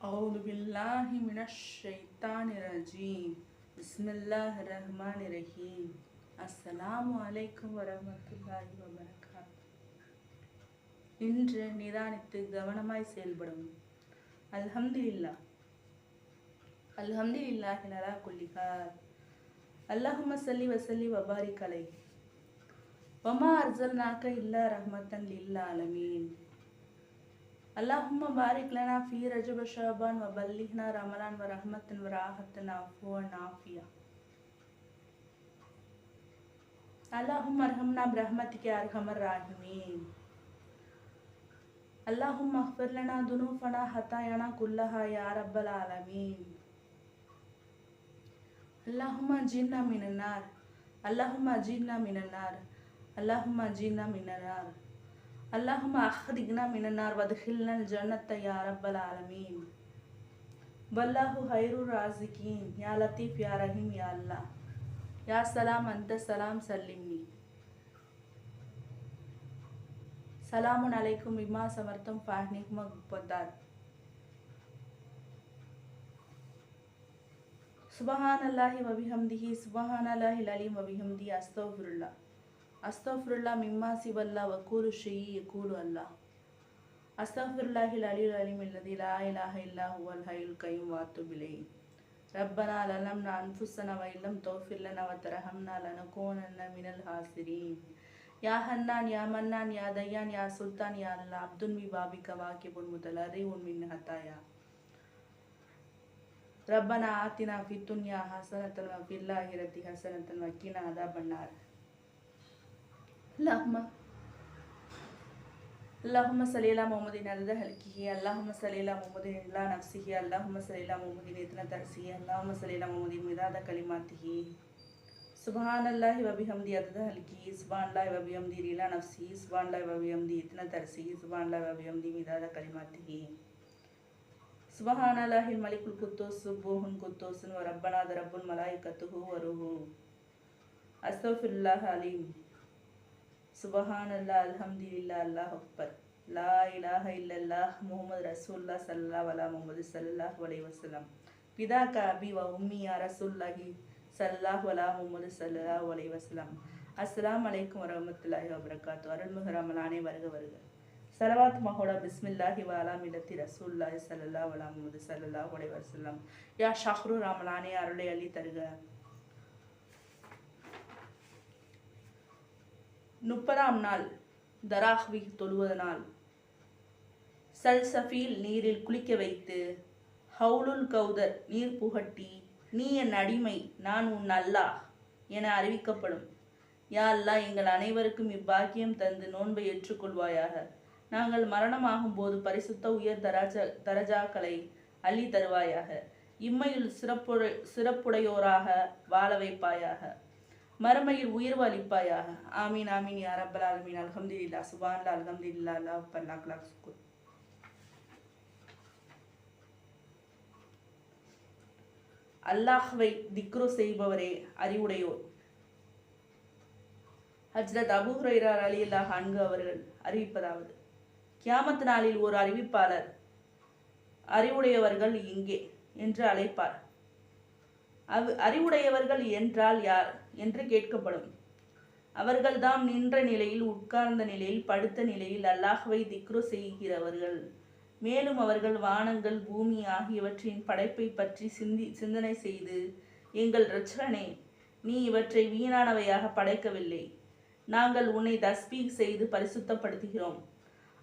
أعوذ بالله من الشيطان الرجيم بسم الله الرحمن الرحيم السلام عليكم ورحمة الله وبركاته இன்று நிதானித்து கவனமாய் செயல்படும் அல்ஹம்துலில்லா அல்ஹம்துலில்லாஹி அலா குல்லி ஹால் அல்லாஹும்ம சல்லி வசல்லி வபாரிக் அலை வமா அர்சல்நாக்க இல்லா ரஹ்மத்தன் லில் ஆலமீன் அல்லாஹும் பாரிக்லனா ஃபி ரஜப ஷபான் வ பல்லிஹ்னா ரமலான் வ ரஹ்மத்தன் வ ராஹத்தன் அஃபுவ நாஃபியா. அல்லாஹும் அர்ஹம்னா பிரஹ்மத்திக்கு அர்ஹமர் ராஹிமீன். அல்லாஹும் அஹ்பர்லனா துனூஃபனா ஹத்தாயனா குல்லஹா யா ரப்பல் ஆலமீன். அல்லாஹும் அஜீன்னா மினன்னார். அல்லாஹும் அஜீன்னா மினன்னார். அல்லாஹும் அஜீன்னா மினன்னார். அல்லாஹும் அஹ்ரிக்னா மினன்னார் வதுஹில்னல் ஜன்னத்தை யா ரப்பல் ஆலமீன். வல்லாஹு ஹைரு ராசிகீன் யா லத்தீஃப் யா ரஹீம் யா அல்லா யா சலாம் அந்த சலாம் சல்லிம்னி சலாமுன் அலைக்கும் இமா சமர்த்தம் ஃபாஹ்னிக்மா பொத்தார் சுபஹான் வபிஹம்திஹி சுபஹான் அல்லாஹி வபிஹம்தி அஸ்தோஃபுருல்லா. அஸ்தஃபுல்லா மிம்மா சிவல்லா வக்கூலு ஷெயி யக்கூலு அல்லா. அஸ்தஃபுல்லாஹில் அலியுல் அலிம் இல்லதி லா இலாஹ இல்லா ஹுவல் ஹயுல் கையும் வாத்து பிலை. ரப்பனா லலம் நான் அன்புசன வைலம் தோஃபில்லன வத்தரஹம்னா லனகோனன்ன மினல் ஹாசிரீன். யா ஹன்னான் யா மன்னான் யா தையான் யா சுல்தான் யா அல்லா அப்துல் மி பாபிக வாக்கிய பொன் முதல் அறி உன் மின் ஹத்தாயா. ரப்பனா ஆத்தினா ஃபித்துன்யா ஹசனத்தன் வஃபில்லாஹிரத்தி ஹசனத்தன் வக்கீனா அதா பண்ணார் اللهم اللهم صل على محمد عدد خلقه اللهم صل على محمد على نفسه اللهم صل على محمد اتنا ترسيه اللهم صل على محمد مداد كلماته سبحان الله وبحمده عدد خلقه سبحان الله وبحمده على نفسه سبحان الله وبحمده اتنا ترسيه سبحان الله وبحمده مداد كلماته سبحان الله الملك القدوس سبوح قدوس وربنا رب الملائكته وروحه أستغفر الله العليم சுபஹான் அல்லா இல்லா அல்லாஹ் அக்பர். லா இலாஹ இல்லல்லாஹ் முகமது ரசூல்லா சல்லா வலா முகமது சல்லாஹ் வலை வசலம் பிதா காபி வ உம்மியா ரசூல்லாஹி சல்லாஹ் வலா முகமது சல்லா வலை வசலம் அஸ்லாம் அலைக்கும் வரமத்துல்லாஹி வபரகாத்து அருள்முக ரமலானே வருக வருக. சலவாத் மஹோடா பிஸ்மில்லாஹி வாலா மிலத்தி ரசூல்லாஹி சல்லா வலா முகமது சல்லா வலை வசலம் யா ஷஹ்ரு ரமலானே அருளை அள்ளி தருக. முப்பதாம் நாள் தராஹ்வி தொழுவதனால். சல்சஃபீல் நீரில் குளிக்க வைத்து ஹவுலுல் கௌதர் நீர் புகட்டி நீ என் அடிமை நான் உன் அல்லாஹ் என அறிவிக்கப்படும். யா அல்லா எங்கள் அனைவருக்கும் இப்பாக்கியம் தந்து நோன்பை ஏற்றுக்கொள்வாயாக. நாங்கள் மரணமாகும் போது பரிசுத்த உயர் தராஜ தரஜாக்களை அள்ளி தருவாயாக. இம்மையில் சிறப்புட சிறப்புடையோராக வாழ வைப்பாயாக. மறுமையில் உயர்வு அளிப்பாயாக ஆமீன் ஆமீன் யார் அப்பல் ஆலமீன். அல்ஹம்துலில்லா சுபான்லா அல்ஹம்துலில்லா அல்லாஹ் பல்லா கலாக் சுக்குர் அல்லாஹ்வை திக்ரு செய்பவரே அறிவுடையோர். ஹஜ்ரத் அபு ஹுரைரார் அலி அல்லாஹ் அன்கு அவர்கள் அறிவிப்பதாவது கியாமத் நாளில் ஒரு அறிவிப்பாளர் அறிவுடையவர்கள் இங்கே என்று அழைப்பார். அவ் அறிவுடையவர்கள் என்றால் யார்? என்று கேட்கப்படும். அவர்கள் தாம் நின்ற நிலையில் உட்கார்ந்த நிலையில் படுத்த நிலையில் அல்லாஹ்வை திக்ரு செய்கிறவர்கள். மேலும் அவர்கள் வானங்கள் பூமி ஆகியவற்றின் படைப்பை பற்றி சிந்தி சிந்தனை செய்து எங்கள் ரச்சரனே நீ இவற்றை வீணானவையாக படைக்கவில்லை. நாங்கள் உன்னை தஸ்பீக் செய்து பரிசுத்தப்படுத்துகிறோம்.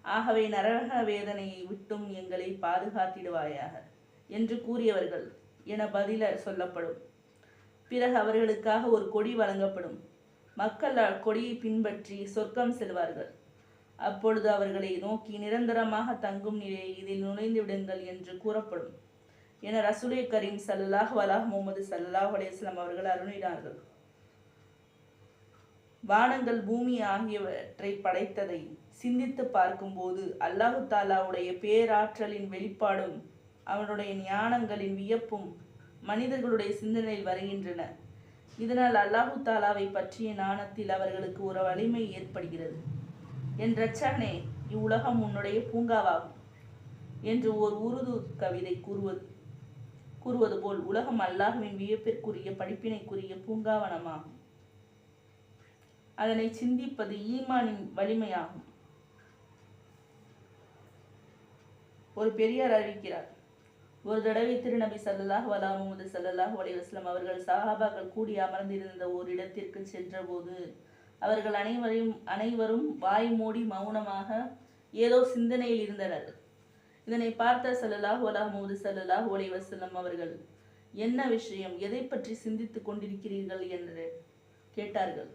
ஆகவே நரக வேதனையை விட்டும் எங்களை பாதுகாத்திடுவாயாக என்று கூறியவர்கள் என பதில சொல்லப்படும். பிறகு அவர்களுக்காக ஒரு கொடி வழங்கப்படும். மக்கள் அக்கொடியை பின்பற்றி சொர்க்கம் செல்வார்கள். அப்பொழுது அவர்களை நோக்கி நிரந்தரமாக தங்கும் நிலையை இதில் நுழைந்து விடுங்கள் என்று கூறப்படும். என ரசூலே கரீம் சல்லாஹ் வலாஹ் முகமது சல்லாஹ் அலேஸ்லாம் அவர்கள் அருளினார்கள். வானங்கள் பூமி ஆகியவற்றை படைத்ததை சிந்தித்து பார்க்கும்போது அல்லாஹு தாலாவுடைய பேராற்றலின் வெளிப்பாடும் அவனுடைய ஞானங்களின் வியப்பும் மனிதர்களுடைய சிந்தனையில் வருகின்றன இதனால் அல்லாஹு தாலாவை பற்றிய நாணத்தில் அவர்களுக்கு ஒரு வலிமை ஏற்படுகிறது. என் ரச்சகனே இவ்வுலகம் உன்னுடைய பூங்காவாகும் என்று ஓர் உருது கவிதை கூறுவது கூறுவது போல் உலகம் அல்லாஹுவின் வியப்பிற்குரிய படிப்பினைக்குரிய பூங்காவனமாகும். அதனை சிந்திப்பது ஈமானின் வலிமையாகும். ஒரு பெரியார் அறிவிக்கிறார் ஒரு தடவை திருநபி சல்லாஹ் அலா முஹம்மது ஸல்லல்லாஹு அலைஹி அவர்கள் சஹாபாக்கள் கூடி அமர்ந்திருந்த ஓர் இடத்திற்கு சென்றபோது அவர்கள் அனைவரையும் அனைவரும் வாய் மூடி மௌனமாக ஏதோ சிந்தனையில் இருந்தனர். இதனை பார்த்த சல்லாஹ் அலா முஹம்மது ஸல்லல்லாஹு அலைஹி அவர்கள் என்ன விஷயம்? எதை பற்றி சிந்தித்துக் கொண்டிருக்கிறீர்கள்? என்று கேட்டார்கள்.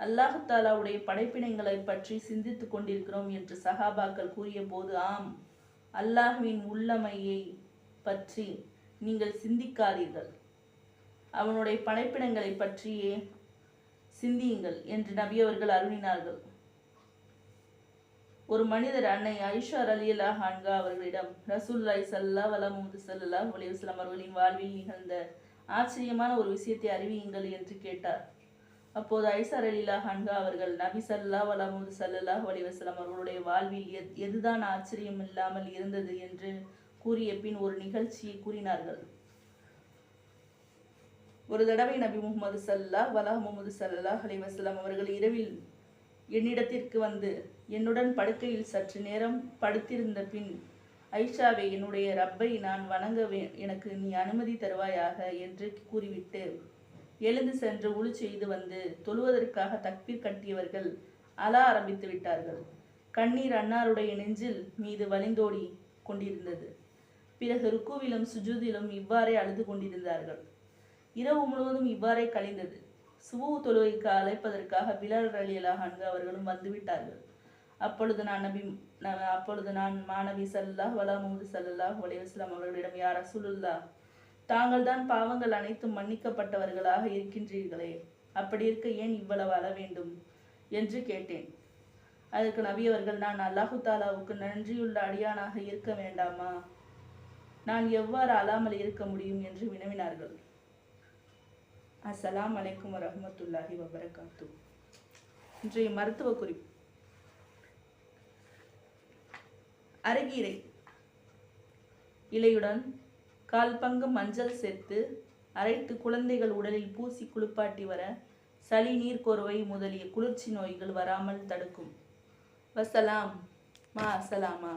அல்லாஹு தாலாவுடைய படைப்பினங்களை பற்றி சிந்தித்துக் கொண்டிருக்கிறோம் என்று சஹாபாக்கள் கூறிய போது ஆம் அல்லாஹ்வின் உள்ளமையை பற்றி நீங்கள் சிந்திக்காதீர்கள். அவனுடைய படைப்பிடங்களை பற்றியே சிந்தியுங்கள் என்று நபி அவர்கள் அருளினார்கள். ஒரு மனிதர் அன்னை ஐஷா அலியல்லா ஹான்கா அவர்களிடம் ரசூல்லாய் சல்லா வலமுது சல்லா அலிவஸ்லாம் அவர்களின் வாழ்வில் நிகழ்ந்த ஆச்சரியமான ஒரு விஷயத்தை அறிவியுங்கள் என்று கேட்டார். அப்போது ஐசார் அலிலா ஹன்கா அவர்கள் நபி சல்லா வலமுது சல்லா அலிவசலம் அவர்களுடைய வாழ்வில் எதுதான் ஆச்சரியம் இல்லாமல் இருந்தது என்று கூறிய பின் ஒரு நிகழ்ச்சியை கூறினார்கள். ஒரு தடவை நபி முகமது சல்லா வலா முகமது சல்லாஹ் அலிவசலம் அவர்கள் இரவில் என்னிடத்திற்கு வந்து என்னுடன் படுக்கையில் சற்று நேரம் படுத்திருந்த பின் ஐஷாவை என்னுடைய ரப்பை நான் வணங்க எனக்கு நீ அனுமதி தருவாயாக என்று கூறிவிட்டு எழுந்து சென்று உழு செய்து வந்து தொழுவதற்காக தக்பீர் கட்டியவர்கள் அழ ஆரம்பித்து விட்டார்கள். கண்ணீர் அன்னாருடைய நெஞ்சில் மீது வழிந்தோடி கொண்டிருந்தது. பிறகு ருக்குவிலும் சுஜூதிலும் இவ்வாறே அழுது கொண்டிருந்தார்கள். இரவு முழுவதும் இவ்வாறே கழிந்தது. சுபு தொழுகைக்கு அழைப்பதற்காக பிலால் அலி அல்லாஹான்கு அவர்களும் வந்துவிட்டார்கள். அப்பொழுது நான் நபி அப்பொழுது நான் மாணவி சல்லாஹ் வலா முகமது சல்லாஹ் அலைவாஸ்லாம் அவர்களிடம் யார் அசுலுல்லா தாங்கள் தான் பாவங்கள் அனைத்தும் மன்னிக்கப்பட்டவர்களாக இருக்கின்றீர்களே. அப்படி இருக்க ஏன் இவ்வளவு அழ வேண்டும்? என்று கேட்டேன். அதற்கு நபி அவர்கள் நான் அல்லாஹு தாலாவுக்கு நன்றியுள்ள அடியானாக இருக்க வேண்டாமா? நான் எவ்வாறு அழாமல் இருக்க முடியும் என்று வினவினார்கள். அஸ்லாம் அலைக்கும் வரஹ்மத்துல்லாஹி வபரகாத்து. இன்றைய மருத்துவ குறிப்பு. அருகீரை இலையுடன் கால் பங்கு மஞ்சள் சேர்த்து அரைத்து குழந்தைகள் உடலில் பூசி குளிப்பாட்டி வர சளி நீர்க்கோர்வை முதலிய குளிர்ச்சி நோய்கள் வராமல் தடுக்கும். வசலாம். மா அசலாமா